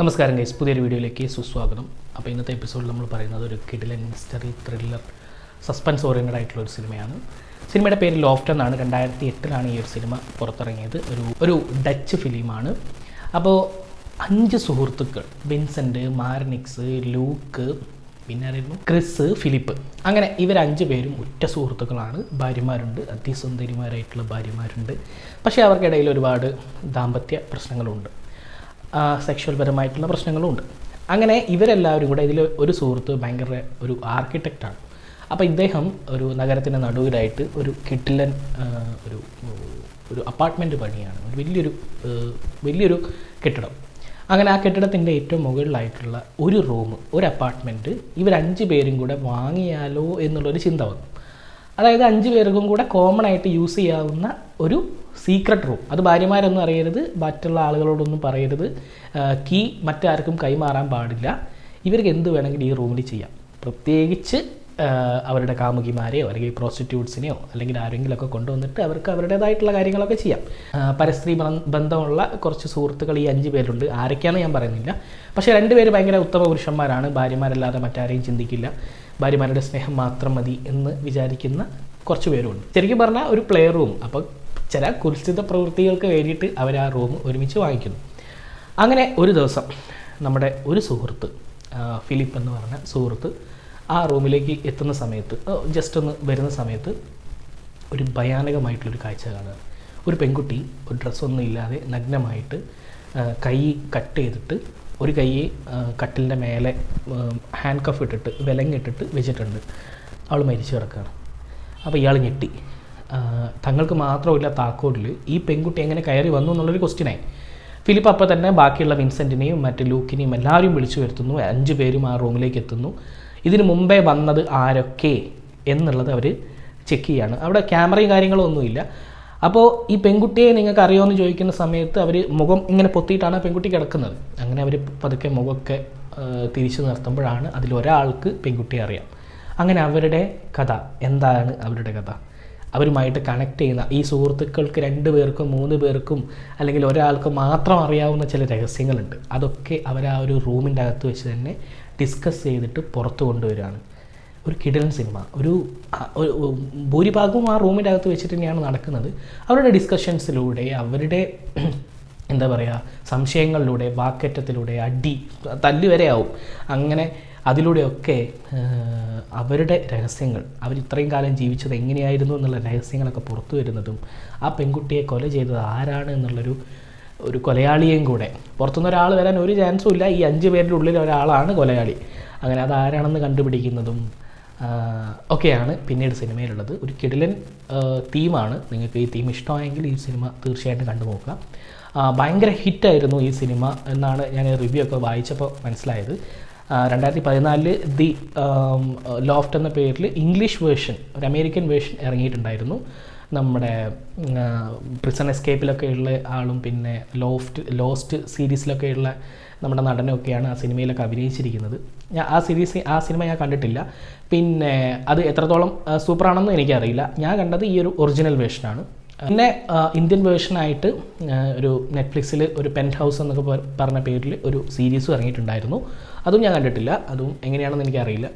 നമസ്കാരം ഗൈസ് പുതിയൊരു വീഡിയോയിലേക്ക് സുസ്വാഗതം. അപ്പോൾ ഇന്നത്തെ എപ്പിസോഡിൽ നമ്മൾ പറയുന്നത് ഒരു കിഡിലൻ മിസ്റ്ററി ത്രില്ലർ സസ്പെൻസ് ഓറിയന്റഡ് ആയിട്ടുള്ള ഒരു സിനിമയാണ് സിനിമയുടെ പേര് ലോഫ്റ്റ് എന്നാണ്. രണ്ടായിരത്തി എട്ടിലാണ് ഈ ഒരു സിനിമ പുറത്തിറങ്ങിയത്. ഒരു ഒരു ഡച്ച് ഫിലിമാണ് അപ്പോൾ അഞ്ച് സുഹൃത്തുക്കൾ വിൻസെന്റ് മാർനിക്സ് ലൂക്ക് പിന്നെ ക്രിസ് ഫിലിപ്പ് അങ്ങനെ ഇവരഞ്ച് പേരും ഉറ്റ സുഹൃത്തുക്കളാണ്. ഭാര്യമാരുണ്ട് അതിസുന്ദരിമാരായിട്ടുള്ള ഭാര്യമാരുണ്ട്. പക്ഷേ അവർക്കിടയിൽ ഒരുപാട് ദാമ്പത്യ പ്രശ്നങ്ങളുണ്ട്. സെക്ഷൽ പരമായിട്ടുള്ള പ്രശ്നങ്ങളും ഉണ്ട് അങ്ങനെ ഇവരെല്ലാവരും കൂടെ ഇതിൽ ഒരു സുഹൃത്ത് ഭയങ്കര ഒരു ആർക്കിടെക്റ്റാണ് അപ്പോൾ ഇദ്ദേഹം ഒരു നഗരത്തിന്റെ നടുവിലായിട്ട് ഒരു കിട്ടിലൻ ഒരു ഒരു അപ്പാർട്ട്മെന്റ് പണിയാണ്. ഒരു വലിയൊരു വലിയൊരു കെട്ടിടം. അങ്ങനെ ആ കെട്ടിടത്തിന്റെ ഏറ്റവും മുകളിലായിട്ടുള്ള ഒരു റൂം ഒരു അപ്പാർട്ട്മെന്റ് ഇവരഞ്ച് പേരും കൂടെ വാങ്ങിയാലോ എന്നുള്ളൊരു ചിന്ത വന്നു. അതായത് അഞ്ച് പേർക്കും കൂടെ കോമൺ ആയിട്ട് യൂസ് ചെയ്യാവുന്ന ഒരു സീക്രട്ട് റൂം അത് ഭാര്യമാരൊന്നും അറിയരുത് മറ്റുള്ള ആളുകളോടൊന്നും പറയരുത്. കീ മറ്റാർക്കും കൈമാറാൻ പാടില്ല. ഇവർക്ക് എന്ത് വേണമെങ്കിലും ഈ റൂമിൽ ചെയ്യാം. പ്രത്യേകിച്ച് അവരുടെ കാമുകിമാരെയോ അല്ലെങ്കിൽ പ്രോസ്റ്റിറ്റ്യൂട്ട്സിനെയോ അല്ലെങ്കിൽ ആരെങ്കിലുമൊക്കെ കൊണ്ടുവന്നിട്ട് അവർക്ക് അവരുടേതായിട്ടുള്ള കാര്യങ്ങളൊക്കെ ചെയ്യാം. പരസ്ത്രീ ബന്ധമുള്ള കുറച്ച് സുഹൃത്തുക്കൾ ഈ അഞ്ച് പേരുണ്ട്. ആരൊക്കെയാണെന്ന് ഞാൻ പറയുന്നില്ല. പക്ഷേ രണ്ടുപേര് ഭയങ്കര ഉത്തമ പുരുഷന്മാരാണ്. ഭാര്യമാരല്ലാതെ മറ്റാരെയും ചിന്തിക്കില്ല. ഭാര്യമാരുടെ സ്നേഹം മാത്രം മതി എന്ന് വിചാരിക്കുന്ന കുറച്ച് പേരുണ്ട്. ശരിക്കും പറഞ്ഞാൽ ഒരു പ്ലേ റൂം അപ്പോൾ ചില കുൽസിത പ്രവൃത്തികൾക്ക് വേണ്ടിയിട്ട് അവർ ആ റൂം ഒരുമിച്ച് വാങ്ങിക്കുന്നു. അങ്ങനെ ഒരു ദിവസം നമ്മുടെ ഒരു സുഹൃത്ത് ഫിലിപ്പ് എന്ന് പറഞ്ഞ സുഹൃത്ത് ആ റൂമിലേക്ക് എത്തുന്ന സമയത്ത് ജസ്റ്റ് ഒന്ന് വരുന്ന സമയത്ത് ഒരു ഭയാനകമായിട്ടുള്ളൊരു കാഴ്ച കാണുക. ഒരു പെൺകുട്ടി ഒരു ഡ്രസ്സൊന്നും ഇല്ലാതെ നഗ്നമായിട്ട് കൈ കട്ട് ചെയ്തിട്ട് ഒരു കൈ കട്ടിലിന്റെ മേലെ ഹാൻഡ് കഫ് ഇട്ടിട്ട് വിലങ്ങിട്ടിട്ട് വെച്ചിട്ടുണ്ട്. അവൾ മരിച്ചു കിടക്കുകയാണ്. അപ്പോൾ ഇയാൾ ഞെട്ടി. തങ്ങൾക്ക് മാത്രമില്ല താക്കോലിൽ ഈ പെൺകുട്ടി എങ്ങനെ കയറി വന്നു എന്നുള്ളൊരു ക്വസ്റ്റ്യനായി ഫിലിപ്പ് അപ്പോൾ തന്നെ ബാക്കിയുള്ള വിൻസെന്റിനെയും മറ്റ് ലൂക്കിനെയും എല്ലാവരും വിളിച്ചു വരുത്തുന്നു. അഞ്ച് പേരും ആ റൂമിലേക്ക് എത്തുന്നു. ഇതിനു മുമ്പേ വന്നത് ആരൊക്കെ എന്നുള്ളത് അവർ ചെക്ക് ചെയ്യാണ്. അവിടെ ക്യാമറയും കാര്യങ്ങളും ഒന്നുമില്ല. അപ്പോൾ ഈ പെൺകുട്ടിയെ നിങ്ങൾക്ക് അറിയുമെന്ന് ചോദിക്കുന്ന സമയത്ത് അവർ മുഖം ഇങ്ങനെ പൊത്തിയിട്ടാണ് പെൺകുട്ടി കിടക്കുന്നത്. അങ്ങനെ അവർ പതുക്കെ മുഖമൊക്കെ തിരിച്ചു നിർത്തുമ്പോഴാണ് അതിലൊരാൾക്ക് പെൺകുട്ടിയെ അറിയാം. അങ്ങനെ അവരുടെ കഥ. എന്താണ് അവരുടെ കഥ? അവരുമായിട്ട് കണക്ട് ചെയ്യുന്ന ഈ സുഹൃത്തുക്കൾക്ക് രണ്ട് പേർക്കും മൂന്ന് പേർക്കും അല്ലെങ്കിൽ ഒരാൾക്ക് മാത്രം അറിയാവുന്ന ചില രഹസ്യങ്ങളുണ്ട്. അതൊക്കെ അവർ ആ ഒരു റൂമിന്റെ അകത്ത് വെച്ച് തന്നെ ഡിസ്കസ് ചെയ്തിട്ട് പുറത്തു കൊണ്ടുവരികയാണ്. ഒരു കിടലൻ സിനിമ. ഒരു ഭൂരിഭാഗവും ആ റൂമിന്റെ അകത്ത് വെച്ചിട്ട് തന്നെയാണ് നടക്കുന്നത്. അവരുടെ ഡിസ്കഷൻസിലൂടെ അവരുടെ എന്താ പറയുക സംശയങ്ങളിലൂടെ വാക്കേറ്റത്തിലൂടെ അടി തല്ലുവരെയാവും. അങ്ങനെ അതിലൂടെയൊക്കെ അവരുടെ രഹസ്യങ്ങൾ അവർ ഇത്രയും കാലം ജീവിച്ചത് എങ്ങനെയായിരുന്നു എന്നുള്ള രഹസ്യങ്ങളൊക്കെ പുറത്തു വരുന്നതും ആ പെൺകുട്ടിയെ കൊല ചെയ്തത് ആരാണ് എന്നുള്ളൊരു ഒരു കൊലയാളിയെയും കൂടെ. പുറത്തുനിന്ന് ഒരാൾ വരാൻ ഒരു ചാൻസും ഇല്ല. ഈ അഞ്ച് പേരുടെ ഉള്ളിൽ ഒരാളാണ് കൊലയാളി. അങ്ങനെ അത് ആരാണെന്ന് കണ്ടുപിടിക്കുന്നതും ഒക്കെയാണ് പിന്നീട് സിനിമയിലുള്ളത്. ഒരു കിടിലൻ തീമാണ്. നിങ്ങൾക്ക് ഈ തീം ഇഷ്ടമായെങ്കിൽ ഈ സിനിമ തീർച്ചയായിട്ടും കണ്ടു നോക്കുക ആ, ഭയങ്കര ഹിറ്റായിരുന്നു ഈ സിനിമ എന്നാണ് ഞാൻ റിവ്യൂ ഒക്കെ വായിച്ചപ്പോൾ മനസ്സിലായത്. രണ്ടായിരത്തി പതിനാലിൽ ദി ലോഫ്റ്റ് എന്ന പേരിൽ ഇംഗ്ലീഷ് വേർഷൻ ഒരു അമേരിക്കൻ വേർഷൻ ഇറങ്ങിയിട്ടുണ്ടായിരുന്നു. നമ്മുടെ പ്രിസൺ എസ്കേപ്പിലൊക്കെ ഉള്ള ആളും പിന്നെ ലോഫ്റ്റ് ലോസ്റ്റ് സീരീസിലൊക്കെ ഉള്ള നമ്മുടെ നടനൊക്കെയാണ് ആ സിനിമയിലൊക്കെ അഭിനയിച്ചിരിക്കുന്നത്. ഞാൻ ആ സീരീസ് ആ സിനിമ ഞാൻ കണ്ടിട്ടില്ല. പിന്നെ അത് എത്രത്തോളം സൂപ്പറാണെന്ന് എനിക്കറിയില്ല. ഞാൻ കണ്ടത് ഈ ഒരു ഒറിജിനൽ വേർഷനാണ് പിന്നെ ഇന്ത്യൻ വേർഷനായിട്ട് ഒരു നെറ്റ്ഫ്ലിക്സിൽ ഒരു പെൻ ഹൗസ് എന്നൊക്കെ പറഞ്ഞ പേരിൽ ഒരു സീരീസും ഇറങ്ങിയിട്ടുണ്ടായിരുന്നു. അതും ഞാൻ കണ്ടിട്ടില്ല. അതും എങ്ങനെയാണെന്ന് എനിക്കറിയില്ല.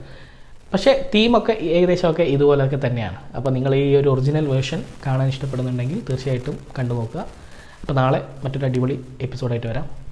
പക്ഷേ തീമൊക്കെ ഏകദേശമൊക്കെ ഇതുപോലെയൊക്കെ തന്നെയാണ്. അപ്പോൾ നിങ്ങൾ ഈ ഒരു ഒറിജിനൽ വേർഷൻ കാണാൻ ഇഷ്ടപ്പെടുന്നുണ്ടെങ്കിൽ തീർച്ചയായിട്ടും കണ്ടു നോക്കുക അപ്പോൾ നാളെ മറ്റൊരു അടിപൊളി എപ്പിസോഡായിട്ട് വരാം.